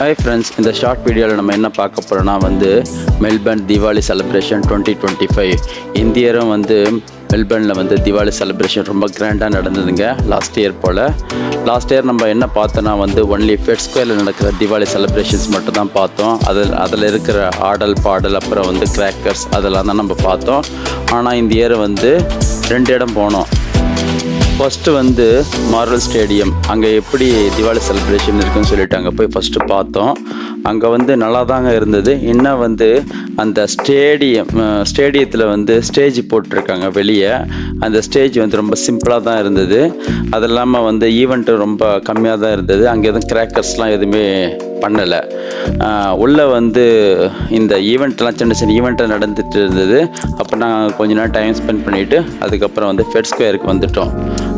Hi friends இந்த short வீடியோவில் நம்ம என்ன பார்க்க போகிறோன்னா வந்து Melbourne Deepavali celebration twenty twenty five இந்தியரும் வந்து மெல்பர்னில் வந்து தீபாவளி செலிப்ரேஷன் ரொம்ப கிராண்டாக நடந்ததுங்க லாஸ்ட் இயர் போல். லாஸ்ட் இயர் நம்ம என்ன பார்த்தோன்னா வந்து ஒன்லி ஃபெட் ஸ்கொயரில் நடக்கிற தீபாவளி செலிப்ரேஷன்ஸ் மட்டும் தான் பார்த்தோம். அதில் அதில் இருக்கிற ஆடல் பாடல் அப்புறம் வந்து கிராக்கர்ஸ் அதெல்லாம் தான் நம்ம பார்த்தோம். ஆனால் இந்த இயர் வந்து ரெண்டு இடம் போனோம். ஃபஸ்ட்டு வந்து மார்வல் ஸ்டேடியம் அங்கே எப்படி திவாலி செலிப்ரேஷன் இருக்குன்னு சொல்லிட்டு அங்கே போய் ஃபஸ்ட்டு பார்த்தோம். அங்கே வந்து நல்லா தாங்க இருந்தது. இன்னும் வந்து அந்த ஸ்டேடியம் ஸ்டேடியத்தில் வந்து ஸ்டேஜ் போட்டிருக்காங்க வெளியே. அந்த ஸ்டேஜ் வந்து ரொம்ப சிம்பிளாக தான் இருந்தது. அது இல்லாமல் வந்து ஈவெண்ட்டு ரொம்ப கம்மியாக தான் இருந்தது. அங்கே எதுவும் கிராக்கர்ஸ்லாம் எதுவுமே பண்ணலை. உள்ளே வந்து இந்த ஈவெண்ட்லாம் சின்ன சின்ன ஈவெண்ட்டாக நடந்துட்டு இருந்தது. அப்போ நாங்கள் கொஞ்ச நேரம் டைம் ஸ்பெண்ட் பண்ணிவிட்டு அதுக்கப்புறம் வந்து ஃபெட் ஸ்கொயருக்கு வந்துட்டோம்.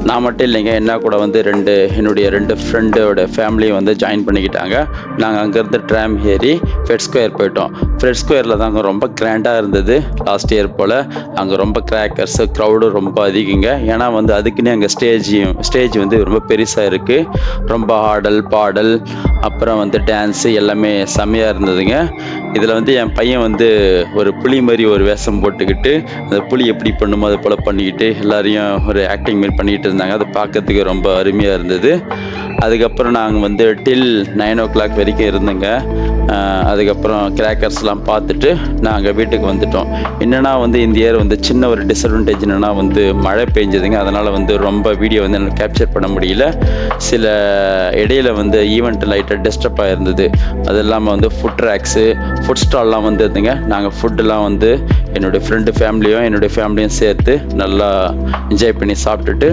நான் மட்டும் இல்லைங்க என்ன கூட வந்து ரெண்டு என்னுடைய ரெண்டு ஃப்ரெண்டோட ஃபேமிலியும் வந்து ஜாயின் பண்ணிக்கிட்டாங்க. நாங்கள் அங்கேருந்து ட்ராம் ஏறி ஃபெட் ஸ்கொயர் போயிட்டோம். ஃப்ரெட் ஸ்கொயரில் தாங்க ரொம்ப கிராண்டாக இருந்தது. லாஸ்ட் இயர் போல். அங்கே ரொம்ப கிராக்கர்ஸு க்ரௌடும் ரொம்ப அதிகங்க. ஏன்னா வந்து அதுக்குன்னே அங்கே ஸ்டேஜையும் ஸ்டேஜ் வந்து ரொம்ப பெருசாக இருக்குது ரொம்ப ஆடல் பாடல் அப்புறம் வந்து டான்ஸு எல்லாமே செம்மையாக இருந்ததுங்க. இதில் வந்து என் பையன் வந்து ஒரு புலி மாதிரி ஒரு வேஷம் போட்டுக்கிட்டு அந்த புலி எப்படி பண்ணுமோ அதை போல் பண்ணிக்கிட்டு எல்லாரையும் ஒரு ஆக்டிங் மாரி பண்ணிக்கிட்டு இருந்தாங்க. அதை பார்க்கறதுக்கு ரொம்ப அருமையாக இருந்தது. அதுக்கப்புறம் நாங்கள் வந்து டில் நைன் ஓ கிளாக் வரைக்கும் இருந்தோங்க. அதுக்கப்புறம் கிராக்கர்ஸ்லாம் பார்த்துட்டு நாங்கள் வீட்டுக்கு வந்துட்டோம். என்னென்னா வந்து இந்த இயர் வந்து சின்ன ஒரு டிஸ்அட்வான்டேஜ் என்னென்னா வந்து மழை பெஞ்சதுங்க. அதனால் வந்து ரொம்ப வீடியோ வந்து என்னால் கேப்சர் பண்ண முடியல. சில இடையில வந்து ஈவெண்ட் லைட்டாக டிஸ்டர்ப் ஆகிருந்தது அது இல்லாமல் வந்து ஃபுட் ட்ராக்ஸு ஃபுட் ஸ்டால்லாம் வந்து இருந்துங்க நாங்கள் ஃபுட்டெல்லாம் வந்து என்னுடைய ஃப்ரெண்டு ஃபேமிலியும் என்னுடைய ஃபேமிலியும் சேர்த்து நல்லா என்ஜாய் பண்ணி சாப்பிட்டுட்டு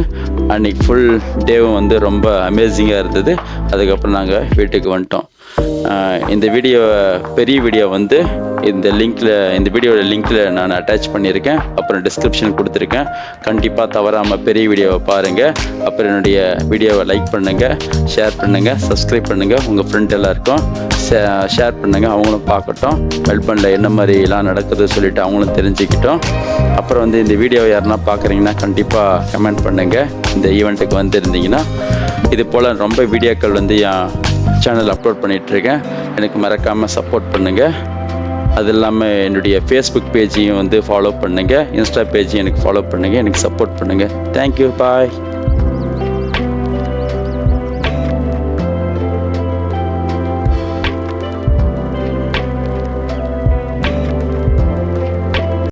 அன்றைக்கி ஃபுல் டேவும் வந்து ரொம்ப அமேசிங்காக இருந்தது. அதுக்கப்புறம் நாங்கள் வீட்டுக்கு வந்துட்டோம். இந்த வீடியோ பெரிய வீடியோ வந்து இந்த லிங்க்கில் இந்த வீடியோட லிங்க்கில் நான் அட்டாச் பண்ணியிருக்கேன். அப்புறம் டிஸ்கிரிப்ஷன் கொடுத்துருக்கேன். கண்டிப்பாக தவறாமல் பெரிய வீடியோவை பாருங்கள் அப்புறம் என்னுடைய வீடியோவை லைக் பண்ணுங்கள் ஷேர் பண்ணுங்கள் சப்ஸ்கிரைப் பண்ணுங்கள் உங்கள் ஃப்ரெண்ட் எல்லாருக்கும் ஷேர் பண்ணுங்கள் அவங்களும் பார்க்கட்டும். மெல்பர்னில் என்ன மாதிரிலாம் நடக்குதுன்னு சொல்லிட்டு அவங்களும் தெரிஞ்சுக்கிட்டோம். அப்புறம் வந்து இந்த வீடியோ யாருன்னா பார்க்குறீங்கன்னா கண்டிப்பாக கமெண்ட் பண்ணுங்கள் இந்த ஈவெண்ட்டுக்கு வந்திருந்தீங்கன்னா இது போல் ரொம்ப வீடியோக்கள் வந்து என் சேனல் அப்லோட் பண்ணிகிட்ருக்கேன் எனக்கு மறக்காமல் சப்போர்ட் பண்ணுங்கள் அது இல்லாமல் என்னுடைய ஃபேஸ்புக் பேஜையும் வந்து ஃபாலோ பண்ணுங்கள் இன்ஸ்டா பேஜையும் எனக்கு ஃபாலோ பண்ணுங்கள் எனக்கு சப்போர்ட் பண்ணுங்கள் தேங்க்யூ பாய்